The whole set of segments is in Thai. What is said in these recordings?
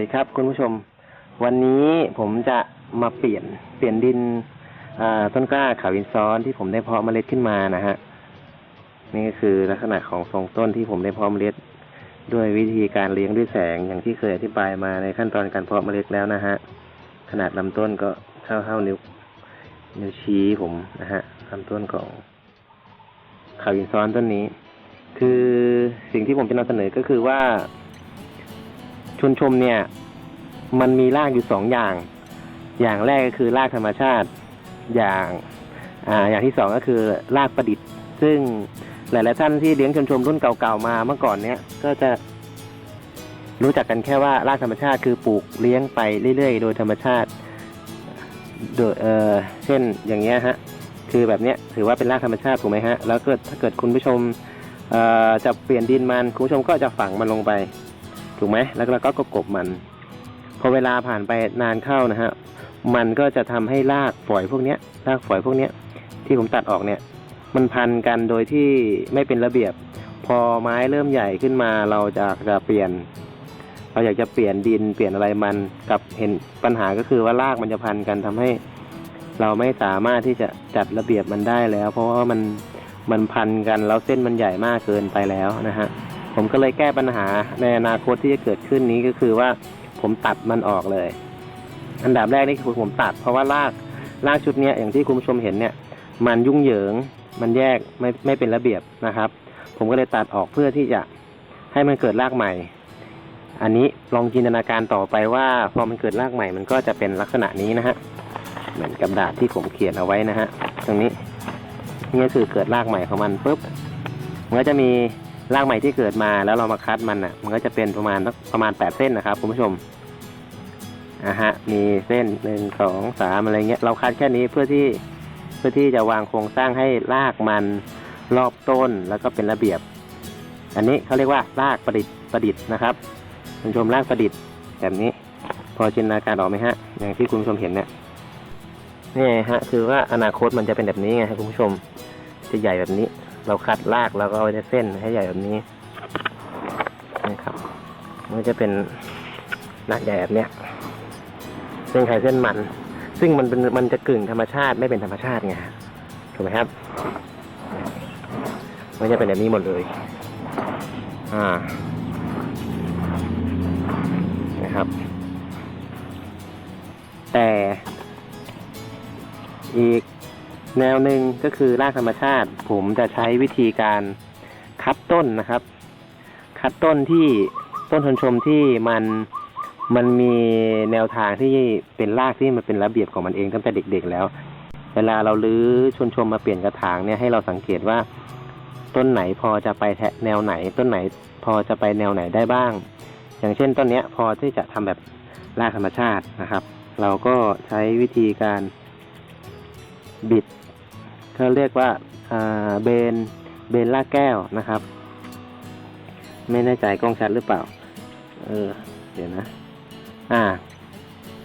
วัสดีครับ คุณผู้ชม วันนี้ผมจะมาเปลี่ยนเปลี่ยนดินต้นกล้าขาวอินซ้อนที่ผมได้เพาะเมล็ดขึ้นมานะฮะนี่ก็คือลักษณะของทรงต้นที่ผมได้เพาะเมล็ด ด้วยวิธีการเลี้ยงด้วยแสงอย่างที่เคยอธิบายมาในขั้นตอนการเพาะเมล็ดแล้วนะฮะขนาดลำต้นก็เท่าเท่านิ้วนิ้วชี้ผมนะฮะลำต้นของขาวอินซ้อนต้นนี้ คือสิ่งที่ผมจะนำเสนอก็คือว่า ชวนชมเนี่ย มันมีรากอยู่สองอย่าง อย่างแรกก็คือรากธรรมชาติ อย่างอ่าอย่างที่สองก็คือรากประดิษฐ์ ซึ่งหลายๆท่านที่เลี้ยงชมชมรุ่นเก่าๆมาเมื่อก่อนเนี้ยก็จะรู้จักกันแค่ว่ารากธรรมชาติคือปลูกเลี้ยงไปเรื่อยๆ โดยธรรมชาติ โดยเออเช่นอย่างเงี้ยฮะ คือแบบเนี้ยถือว่าเป็นรากธรรมชาติถูกไหมฮะ แล้วก็ถ้าเกิดคุณผู้ชมจะเปลี่ยนดินมันคุณผู้ชมก็จะฝังมันลงไป ถูกไหมแล้วเราก็กบมัน พอเวลาผ่านไปนานเข้านะฮะมันก็จะทำให้รากฝอยพวกเนี้ยรากฝอยพวกเนี้ย ที่ผมตัดออกเนี่ย มันพันกันโดยที่ไม่เป็นระเบียบ พอไม้เริ่มใหญ่ขึ้นมาเราจะจะเปลี่ยน เราอยากจะเปลี่ยนดินเปลี่ยนอะไรมันกับเห็นปัญหาก็คือว่ารากมันจะพันกันทำให้ เราไม่สามารถที่จะจัดระเบียบมันได้แล้ว เพราะว่ามันมันพันกันแล้วเส้นมันใหญ่มากเกินไปแล้วนะฮะ ผมก็เลยแก้ปัญหาในอนาคตที่จะเกิดขึ้นนี้ก็คือว่าผมตัดมันออกเลย อันดับแรกนี่คือผมตัด เพราะว่ารากรากชุดนี้อย่างที่คุณผู้ชมเห็นเนี่ย มันยุ่งเหยิง มันแยกไม่ไม่เป็นระเบียบนะครับ ผมก็เลยตัดออกเพื่อที่จะให้มันเกิดรากใหม่ อันนี้ลองจินตนาการต่อไปว่าพอมันเกิดรากใหม่ มันก็จะเป็นลักษณะนี้นะฮะเหมือนกับดาษที่ผมเขียนเอาไว้นะฮะตรงนี้นี่คือเกิดรากใหม่ของมันปุ๊บมันก็จะมี รากใหม่ที่เกิดมาแล้วเรามาคัดมันอะ มันก็จะเป็นประมาณประมาณแปดเส้นนะครับคุณผู้ชมอะฮะมีเส้นหนึ่งสองสามอะไรเงี้ยเราคัดแค่นี้เพื่อที่เพื่อที่จะวางโครงสร้างให้รากมันรอบต้นแล้วก็เป็นระเบียบ อันนี้เขาเรียกว่ารากประดิษฐ์ประดิษฐ์นะครับคุณผู้ชมรากประดิษฐ์แบบนี้ พอจินตนาการออกไหมฮะ อย่างที่คุณผู้ชมเห็นเนี่ยนี่ฮะ คือว่าอนาคตมันจะเป็นแบบนี้ไงครับคุณผู้ชมจะใหญ่แบบนี้ เราคัดรากแล้วก็เอาเส้นให้ใหญ่แบบนี้นะครับมันจะเป็นรากใหญ่แบบเนี้ยเส้นไขเส้นมัน ซึ่งมันเป็นมันจะกึ่งธรรมชาติไม่เป็นธรรมชาติไงถูกไหมครับมันจะเป็นแบบนี้หมดเลย อ่านะครับ แต่อีก แนวหนึ่งก็คือรากธรรมชาติ ผมจะใช้วิธีการคัดต้นนะครับ คัดต้นที่ต้นชนชมที่มันมันมีแนวทางที่เป็นรากที่มันเป็นระเบียบของมันเองตั้งแต่เด็กๆแล้ว เวลาเราลื้อชนชมมาเปลี่ยนกระถางเนี่ยให้เราสังเกตว่า ต้นไหนพอจะไปแแนวไหน ต้นไหนพอจะไปแนวไหนได้บ้าง อย่างเช่นต้นเนี้ยพอที่จะทำแบบรากธรรมชาตินะครับ เราก็ใช้วิธีการบิด เขาเรียกว่าเบนเบนล่าแก้วนะครับ ไม่แน่ใจกล้องชัดหรือเปล่า เออ เดี๋ยวนะ อ่า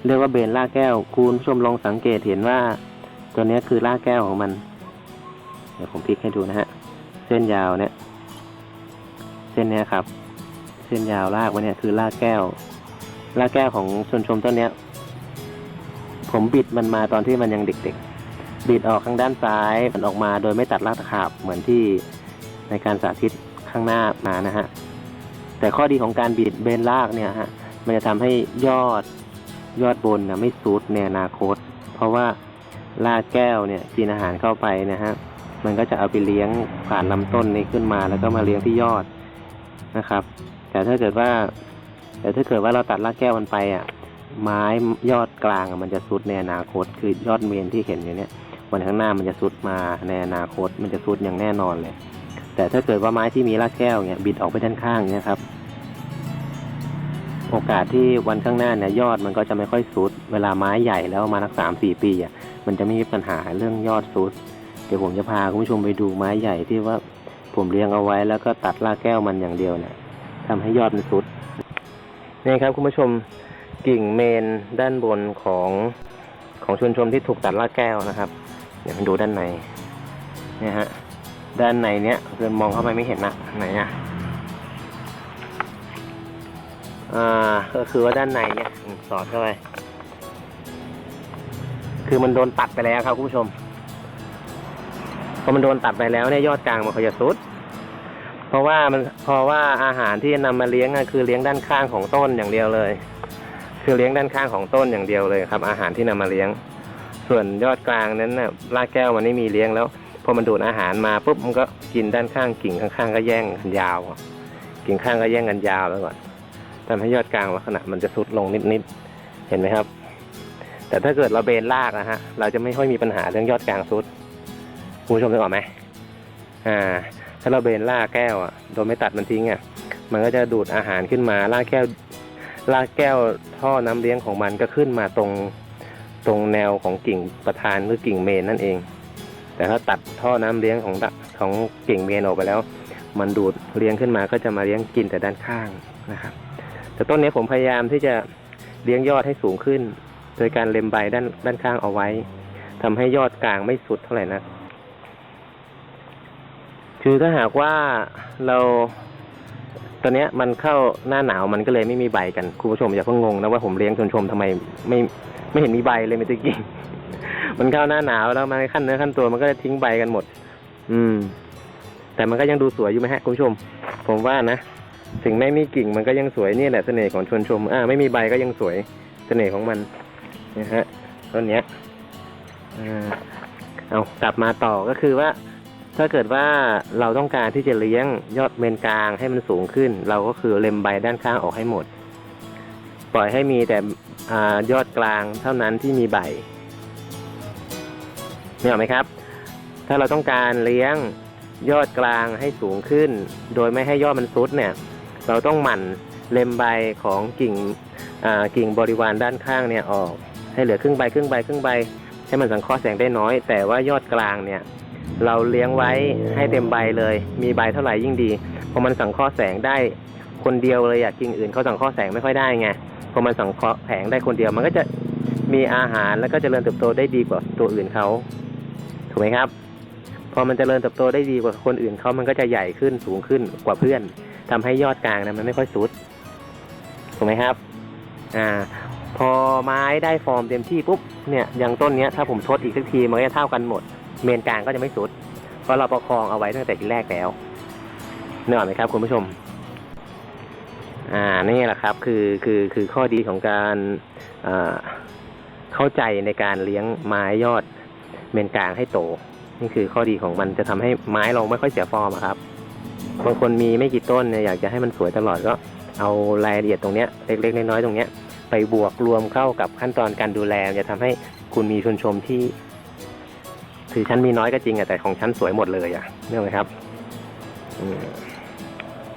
เรียกว่าเบนล่าแก้ว คุณผู้ชมลองสังเกตเห็นว่า ตัวนี้คือล่าแก้วของมัน เดี๋ยวผมพลิกให้ดูนะฮะ เส้นยาวเนี่ย เส้นเนี้ยครับ เส้นยาวลากไว้เนี่ยคือล่าแก้วล่าแก้วของชนชมต้นเนี้ย ผมบิดมันมาตอนที่มันยังเด็ก ๆบิดออกข้างด้านซ้ายมันออกมาโดยไม่ตัดรากตะขาบเหมือนที่ในการสาธิตข้างหน้ามานะฮะแต่ข้อดีของการบิดเบนรากเนี่ยฮะมันจะทำให้ยอดยอดบนนะไม่ซุดในอนาคต เพราะว่ารากแก้วเนี่ยกินอาหารเข้าไปนะฮะมันก็จะเอาไปเลี้ยงผ่านลำต้นนี้ขึ้นมา แล้วก็มาเลี้ยงที่ยอดนะครับ แต่ถ้าเกิดว่า แต่ถ้าเกิดว่าเราตัดรากแก้วมันไปอะไม้ยอดกลางมันจะซุดในอนาคต คือยอดเมนที่เห็นอยู่เนี่ย วันข้างหน้ามันจะซุดมาในอนาคตมันจะซุดอย่างแน่นอนเลย แต่ถ้าเกิดว่าไม้ที่มีรากแก้วเนี่ยบิดออกไปด้านข้างเนี่ยครับ โอกาสที่วันข้างหน้าเนี่ยยอดมันก็จะไม่ค่อยซุด เวลาไม้ใหญ่แล้วมานักสามสี่ปีอะมันจะไม่มีปัญหาเรื่องยอดซุด เดี๋ยวผมจะพาคุณผู้ชมไปดูไม้ใหญ่ที่ว่าผมเลี้ยงเอาไว้แล้วก็ตัดรากแก้วมันอย่างเดียวเนี่ยทำให้ยอดมันซุดนี่ครับคุณผู้ชมกิ่งเมนด้านบนของของชุนชมที่ถูกตัดรากแก้วนะครับ เดี๋ยวมาดูด้านในเนี่ยฮะ ด้านในเนี้ยคือมองเข้าไปไม่เห็นนะไหนอะอ่าก็คือว่าด้านในเนี่ยสอดเข้าไปคือมันโดนตัดไปแล้วครับคุณผู้ชมพอมันโดนตัดไปแล้วเนี่ยยอดกลางมันก็จะสุด เพราะว่ามันเพราะว่าอาหารที่จะนำมาเลี้ยงอะคือเลี้ยงด้านข้างของต้นอย่างเดียวเลย คือเลี้ยงด้านข้างของต้นอย่างเดียวเลยครับ อาหารที่นำมาเลี้ยง ส่วนยอดกลางนั้นน่ะรากแก้วมันไม่มีเลี้ยงแล้วพอมันดูดอาหารมาปุ๊บมันก็กินด้านข้างกิ่งข้างๆก็แย่งกันยาวกิ่งข้างก็แย่งกันยาวแล้วก่อนทำให้ยอดกลางลักษณะมันจะสุดลงนิดๆเห็นไหมครับ แต่ถ้าเกิดเราเบนรากนะฮะเราจะไม่ค่อยมีปัญหาเรื่องยอดกลางสุดคุณผู้ชมนึกออกไหมอ่า ถ้าเราเบนรากแก้วอะโดยไม่ตัดมันทิ้งอะมันก็จะดูดอาหารขึ้นมารากแก้วรากแก้วท่อน้ำเลี้ยงของมันก็ขึ้นมาตรง ตรงแนวของกิ่งประธานหรือกิ่งเมนนั่นเอง แต่ถ้าตัดท่อน้ำเลี้ยงของของกิ่งเมนออกไปแล้ว มันดูดเลี้ยงขึ้นมาก็จะมาเลี้ยงกินแต่ด้านข้างนะครับ แต่ต้นนี้ผมพยายามที่จะเลี้ยงยอดให้สูงขึ้น โดยการเล็มใบด้านด้านข้างเอาไว้ทำให้ยอดกลางไม่สุดเท่าไหร่นะคือถ้าหากว่าเรา ตอนเนี้ยมันเข้าหน้าหนาวมันก็เลยไม่มีใบกันคุณผู้ชมอย่าเพิ่งงงนะว่าผมเลี้ยงชวนชมทำไมไม่ไม่เห็นมีใบเลยไม่ตะกี้มันเข้าหน้าหนาวแล้วมันขั้นเนื้อขั้นตัวมันก็จะทิ้งใบกันหมด อืม แต่มันก็ยังดูสวยอยู่ไหมฮะคุณผู้ชม ผมว่านะถึงไม่มีกิ่งมันก็ยังสวยนี่แหละเสน่ห์ของชวนชม อ่า ไม่มีใบก็ยังสวยเสน่ห์ของมันนะฮะต้นเนี้ยอ่าเอากลับมาต่อก็คือว่า ถ้าเกิดว่าเราต้องการที่จะเลี้ยงยอดเมนกลางให้มันสูงขึ้น เราก็คือเล็มใบด้านข้างออกให้หมด ปล่อยให้มีแต่อยอดกลางเท่านั้นที่มีใบนี่ออกไหมครับ ถ้าเราต้องการเลี้ยงยอดกลางให้สูงขึ้น โดยไม่ให้ยอดมันซุดเนี่ย เราต้องหมั่นเล็มใบของกิ่งกิ่งบริวารด้านข้างเนี่ยออก ให้เหลือครึ่งใบครึ่งใบครึ่งใบให้มันสังเคราะห์แสงได้น้อย แต่ว่ายอดกลางเนี่ย เราเลี้ยงไว้ให้เต็มใบเลย มีใบเท่าไหร่ยิ่งดีเพอมันสังเคราะห์แสงได้คนเดียวเลยอะกิ่งอื่นเขาสังเคราะห์แสงไม่ค่อยได้ไงพอมันสังเคราะห์แสงได้คนเดียว มันก็จะมีอาหารแล้วก็จเจริญเติบโตได้ดีกว่าตัวอื่นเขาถูกไหมครับ พอมันเจริญเติบโตได้ดีกว่าคนอื่นเขามันก็จะใหญ่ขึ้นสูงขึ้นกว่าเพื่อนทำให้ยอดกลางนะมันไม่ค่อยสุดถูกไหมครับ อ่า พอไม้ได้ฟอร์มเต็มที่ปุ๊บเนี่ยอย่างต้นเนี้ยถ้าผมทดอีกสักทีมันก็จะเท่ากันหมด เมนกลางก็จะไม่สุด เพราะเราประคองเอาไว้ตั้งแต่ทีแรกแล้วเนึกอไหมครับคุณผู้ชม อ่านี่แหละครับ คือคือคือข้อดีของการเข้าใจในการเลี้ยงไม้ยอดเมนกลางให้โต นี่คือข้อดีของมันจะทำให้ไม้เราไม่ค่อยเสียฟอร์มครับบางคนมีไม่กี่ต้นเนี่ยอยากจะให้มันสวยตลอดก็เอารายละเอียดตรงเนี้ยเล็กๆน้อยๆตรงเนี้ย ไปบวกรวมเข้ากับขั้นตอนการดูแลจะทำให้คุณมีชนชมที่ ถือชั้นมีน้อยก็จริงอะแต่ของชั้นสวยหมดเลยอะเนื่องไหมครับ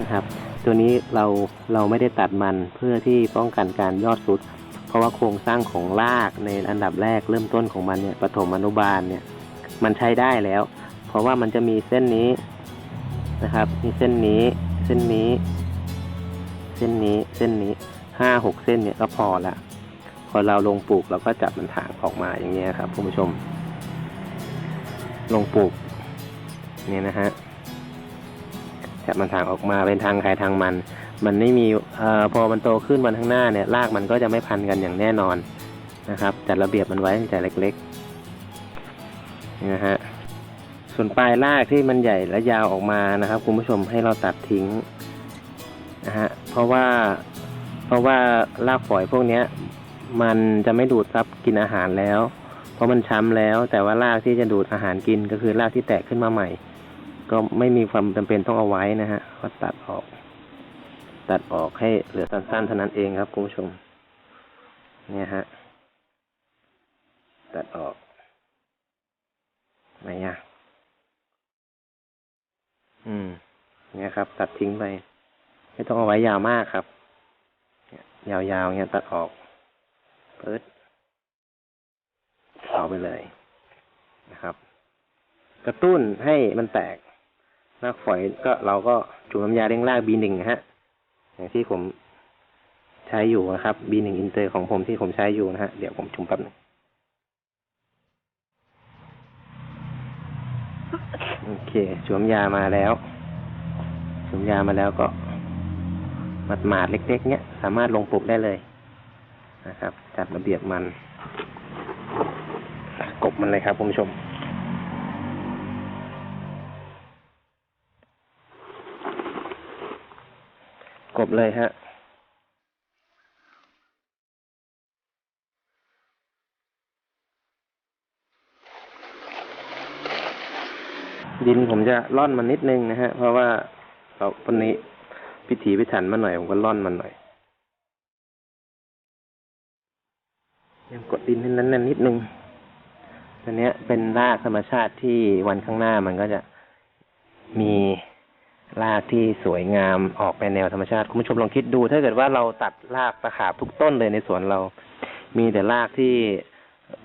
นะครับ ตัวนี้เราเราไม่ได้ตัดมันเพื่อที่ป้องกันการยอดสุด เพราะว่าโครงสร้างของรากในอันดับแรกเริ่มต้นของมันเนี่ยปฐมอนุบาลเนี่ย มันใช้ได้แล้ว เพราะว่ามันจะมีเส้นนี้นะครับ มีเส้นนี้เส้นนี้ เส้นนี้เส้นนี้ห้าหกเส้นเนี่ยก็พอละพอเราลงปลูกเราก็จับมันถางออกมาอย่างเงี้ยครับคุณผู้ชม ลงปลูกเนี่ยนะฮะจับมันถางออกมาเป็นทางใครทางมัน มันไม่มีอพอมันโตขึ้นวันข้างหน้าเนี่ยรากมันก็จะไม่พันกันอย่างแน่นอนนะครับจัดระเบียบมันไว้ตั้งแต่เล็กๆนี่นะฮะส่วนปลายรากที่มันใหญ่และยาวออกมานะครับคุณผู้ชมให้เราตัดทิ้งนะฮะเพราะว่าเพราะว่ารากฝอยพวกเนี้ยมันจะไม่ดูดซับกินอาหารแล้ว เพราะมันช้ำแล้ว แต่ว่ารากที่จะดูดอาหารกินก็คือรากที่แตกขึ้นมาใหม่ ก็ไม่มีความจำเป็นต้องเอาไว้นะฮะก็ตัดออก ตัดออกให้เหลือสั้นๆเท่านั้นเองครับคุณผู้ชม เนี่ยฮะตัดออกไหนอะอืม เนี่ยครับ ตัดทิ้งไป ไม่ต้องเอาไว้ยาวมากครับยาวๆเงี้ยตัดออกเปิด ไปเลยนะครับ กระตุ้นให้มันแตกรากฝอยก็เราก็จุ่มน้ำยาเร่งราก B1 นะฮะ อย่างที่ผมใช้อยู่นะครับ B1 อินเตอร์ของผมที่ผมใช้อยู่นะฮะ เดี๋ยวผมจุ่มแป๊บหนึงโอเคจุ่มน้ำยามาแล้วจุ่มน้ำยามาแล้วก็หมาดๆเล็ก ๆ เนี้ยสามารถลงปลูกได้เลยนะครับ จัดระเบียบมัน กบมันเลยครับคุณผู้ชม กบเลยฮะดินผมจะร่อนมันนิดนึงนะฮะ เพราะว่าเราวันนี้พิถีพิถันมาหน่อย ผมก็ร่อนมันหน่อยยังกดดินให้นั้นนิดนึง อันเนี้ยเป็นรากธรรมชาติที่วันข้างหน้ามันก็จะมีรากที่สวยงามออกไปแนวธรรมชาติคุณผู้ชมลองคิดดู ถ้าเกิดว่าเราตัดรากตะขาบทุกต้นเลยในสวนเรา มีแต่รากที่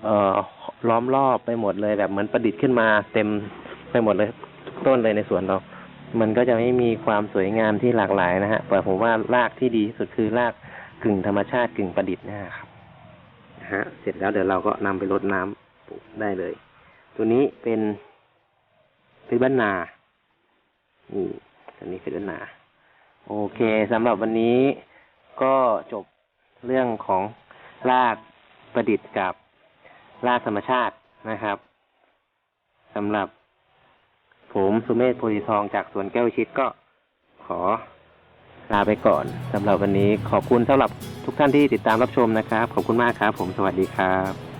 เอ่อล้อมรอบไปหมดเลยแบบเหมือนประดิษฐ์ขึ้นมาเต็มไปหมดเลยทุกต้นเลยในสวนเรา มันก็จะไม่มีความสวยงามที่หลากหลายนะฮะแต่ผมว่ารากที่ดีที่สุดคือรากกึ่งธรรมชาติกึ่งประดิษฐ์นะครับฮะ เสร็จแล้วเดี๋ยวเราก็นำไปรดน้ำปลูก ได้เลย ตัวนี้เป็นเป็นบ้านนานี่ตัวนี้เป็นบ้านนา โอเคสำหรับวันนี้ก็จบเรื่องของรากประดิษฐ์กับรากธรรมชาตินะครับสำหรับผมสุเมธโพธิทองจากสวนแก้วชิดก็ขอลาไปก่อนสำหรับวันนี้ขอบคุณสำหรับทุกท่านที่ติดตามรับชมนะครับ ขอบคุณมากครับ ผมสวัสดีครับ